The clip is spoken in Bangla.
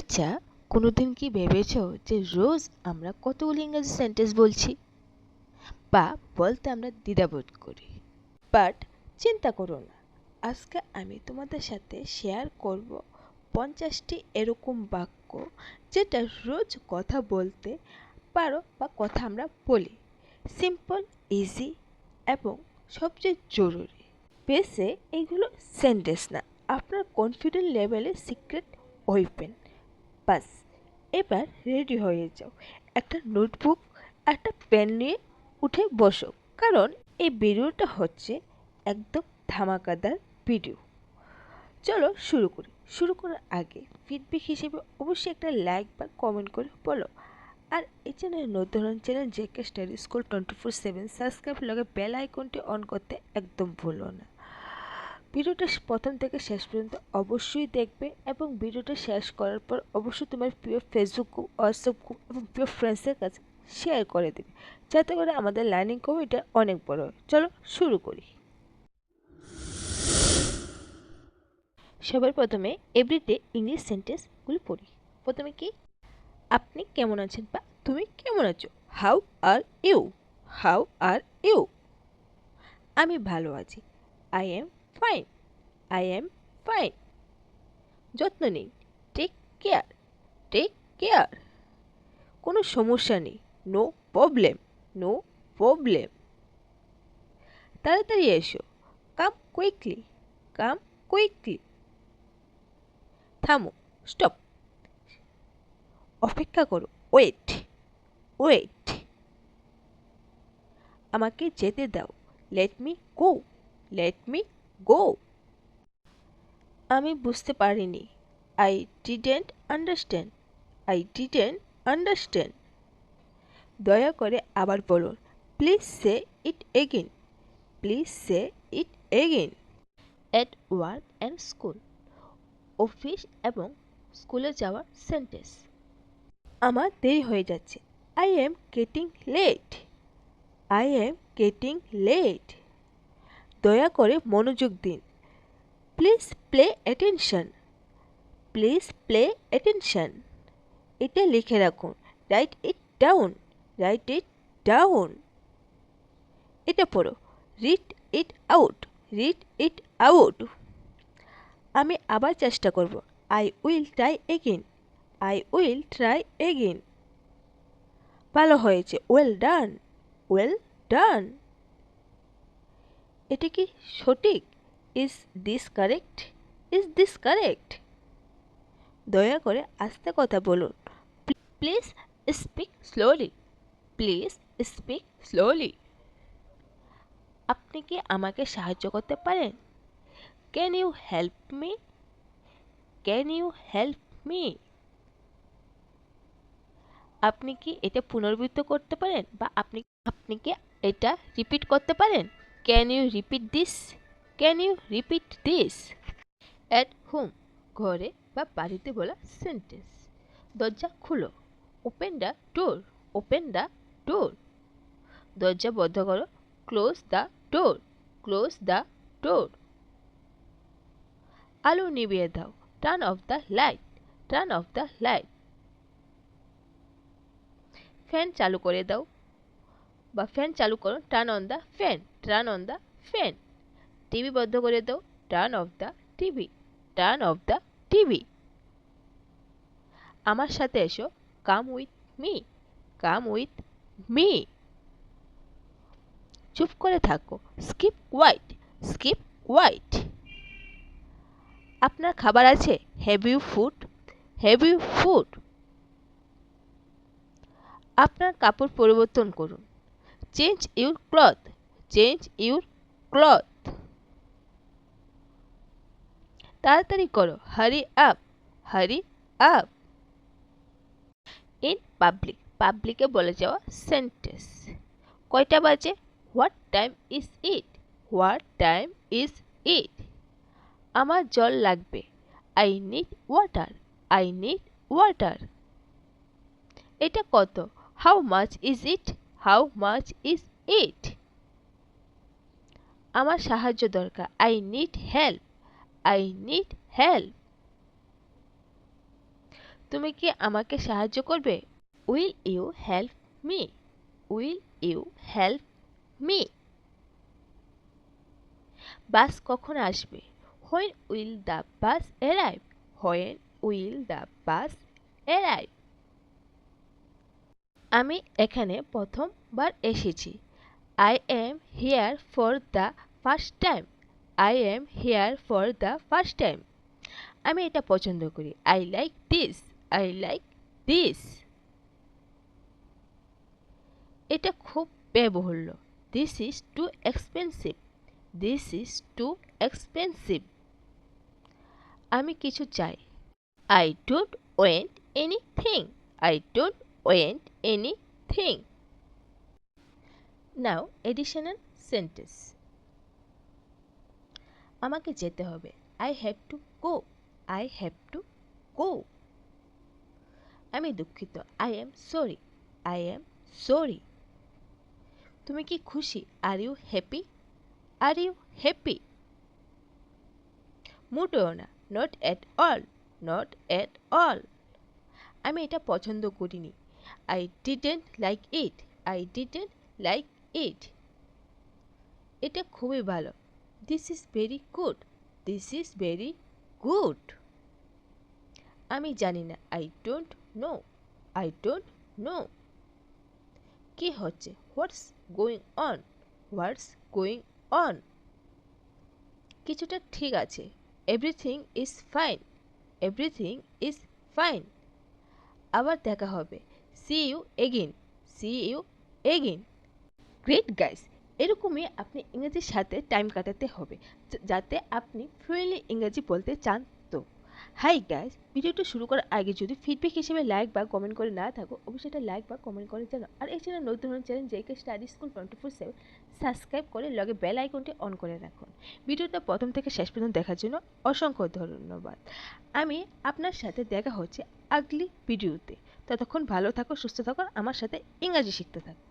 আচ্ছা কোনোদিন কি ভেবেছ যে রোজ আমরা কতগুলো ইংরেজি সেন্টেন্স বলছি? বা বলতে আমরা দ্বিধাবোধ করি। বাট চিন্তা করো না, আজকে আমি তোমাদের সাথে শেয়ার করব পঞ্চাশটি এরকম বাক্য যেটা রোজ কথা বলতে পারো বা কথা আমরা বলি। সিম্পল ইজি এবং সবচেয়ে জরুরি। বেসে এগুলো সেন্টেন্স না, আপনার কনফিডেন্ট লেভেলের সিক্রেট ওয়েপেন বাস, এবার রেডি হয়ে যাও। একটা নোটবুক একটা পেন নিয়ে উঠে বসো, কারণ এই ভিডিওটা হচ্ছে একদম ধামাকাদার ভিডিও চলো শুরু করি। শুরু করার আগে ফিডব্যাক হিসেবে অবশ্যই একটা লাইক বা কমেন্ট করে বলো। আর এই চ্যানেল নতুন channel JK study school twenty four seven subscribe লগে বেল আইকনটি অন করতে একদম ভুলো না। ভিডিওটা প্রথম থেকে শেষ পর্যন্ত অবশ্যই দেখবে এবং ভিডিওটা শেষ করার পর অবশ্যই তোমার প্রিয় ফেসবুক গ্রুপ হোয়াটসঅ্যাপ গ্রুপ এবং প্রিয় ফ্রেন্ডসের কাছে শেয়ার করে দেবে। যাতে করে আমাদের লার্নিং কমিটা অনেক বড় হয়। চলো শুরু করি। সবার প্রথমে এভরিডে ইংলিশ সেন্টেন্সগুলো পড়ি। প্রথমে কি? আপনি কেমন আছেন বা তুমি কেমন আছো? How are you how are you আমি ভালো আছি। I am fine I am fine যত্ন নিন টেক কেয়ার টেক কেয়ার কোনো সমস্যা নেই। নো প্রবলেম নো প্রবলেম তাড়াতাড়ি এসো। কাম কুইকলি কাম কুইকলি থামো। স্টপ অপেক্ষা করো। ওয়েট ওয়েট আমাকে যেতে দাও। Let me go let me go. আমি বুঝতে পারিনি। I didn't understand I didn't understand দয়া করে আবার বলুন please say it again please say it again at work and school office এবং স্কুলে যাওয়ার সেন্টেন্স আমার দেরি হয়ে যাচ্ছে। I am getting late I am getting late দয়া করে মনোযোগ দিন। Please pay attention please pay attention এটা লিখে রাখুন। Write it down write it down এটা পড়ো। Read it out read it out আমি আবার চেষ্টা করব। I will try again I will try again ভালো হয়েছে। ওয়েল ডান ওয়েল ডান এটা কি সঠিক? Is this correct is this correct দয়া করে আস্তে কথা বলুন। Please speak slowly please speak slowly আপনি কি আমাকে সাহায্য করতে পারেন? Can you help me can you help me আপনি কি এটা পুনরাবৃত্ত করতে পারেন বা আপনি আপনি কি এটা রিপিট করতে পারেন? Can you repeat this can you repeat this at home ঘরে বা বাড়িতে বলা সেন্টেন্স দরজা খুলো। Open the door open the door দরজা বন্ধ করো। Close the door close the door আলো নিভিয়ে দাও। Turn off the light turn off the light fan চালু করে দাও। বা ফ্যান চালু করো turn on the fan turn on the fan TV বন্ধ করে দাও turn off the TV turn off the TV আমার সাথে এসো come with me come with me চুপ করে থাকো স্কিপ হোয়াইট স্কিপ হোয়াইট আপনার খাবার আছে? হ্যাভ ফুড হ্যাভ ফুড আপনার কাপড় পরিবর্তন করুন। Change your cloth change your cloth তাড়াতাড়ি করো। Hurry up hurry up in public পাবলিকে বলে যাওয়া সেন্টেন্স কয়টা বাজে? What time is it what time is it আমার জল লাগবে। I need water I need water এটা কত? How much is it how much is it আমার সাহায্য দরকার। I need help I need help তুমি কি আমাকে সাহায্য করবে? Will you help me will you help me bus কখন আসবে? When will the bus arrive when will the bus arrive আমি এখানে প্রথমবার এসেছি। I am here for the first time I am here for the first time আমি এটা পছন্দ করি। I like this I like this এটা খুব ব্যয়বহুল্য this is too expensive this is too expensive আমি কিছু চাই। I don't want anything I don't want anything now additional sentence আমাকে যেতে হবে। I have to go I have to go আমি দুঃখিত। I am sorry I am sorry তুমি কি খুশি? Are you happy are you happy মোটেও না। Not at all not at all আমি এটা পছন্দ করিনি। I didn't like it I didn't like it এটা খুবই ভালো। This is very good this is very good আমি জানি না। I don't know I don't know কি হচ্ছে? What's going on what's going on কিছুটা ঠিক আছে। Everything is fine everything is fine আবার দেখা হবে। See you again see you again great guys এরকমই আপনি ইংরেজির সাথে টাইম কাটাতে হবে। যাতে আপনি ফ্লুয়েন্টলি ইংরেজি বলতে চান। হাই গাইস ভিডিওটা শুরু করার আগে যদি ফিডব্যাক হিসেবে লাইক বা কমেন্ট করে না থাকো, অবশ্যই এটা লাইক বা কমেন্ট করে জানো আর এই চ্যানেল নতুন channel JK study school twenty four seven subscribe করে লগে বেল আইকনটি অন করে রাখুন ভিডিওটা প্রথম থেকে শেষ পর্যন্ত দেখার জন্য অসংখ্য ধন্যবাদ। আমি আপনার সাথে দেখা হচ্ছে আগলি ভিডিওতে ততক্ষণ ভালো থাকো, সুস্থ থাকো আমার সাথে ইংরাজি শিখতে থাকো।